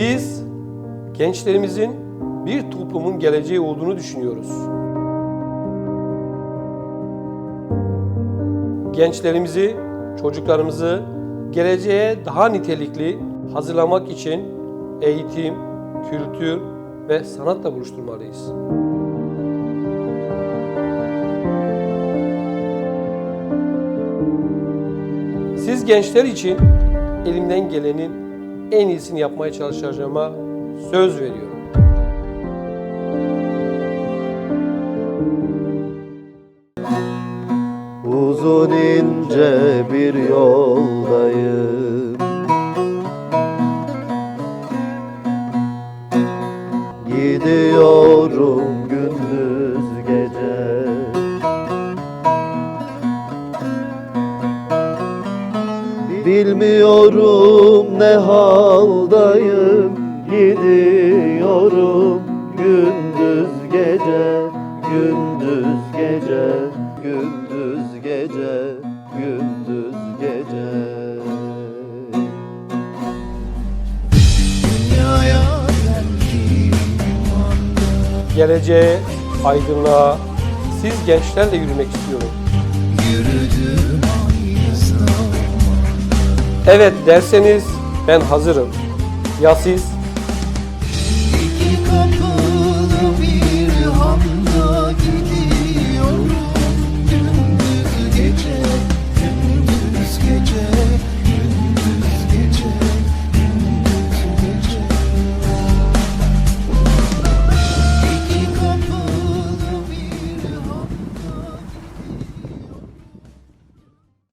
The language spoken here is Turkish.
Biz gençlerimizin bir toplumun geleceği olduğunu düşünüyoruz. Gençlerimizi, çocuklarımızı geleceğe daha nitelikli hazırlamak için eğitim, kültür ve sanatla buluşturmalıyız. Siz gençler için elimden gelenin en iyisini yapmaya çalışacağıma söz veriyorum. Uzun ince bir yoldayım Gidiyorum Bilmiyorum ne haldayım Gidiyorum. Gündüz gece Gündüz gece Gündüz gece Gündüz gece. Geleceğe, aydınlığa, siz gençlerle yürümek istiyorum. Evet derseniz ben hazırım. Ya siz?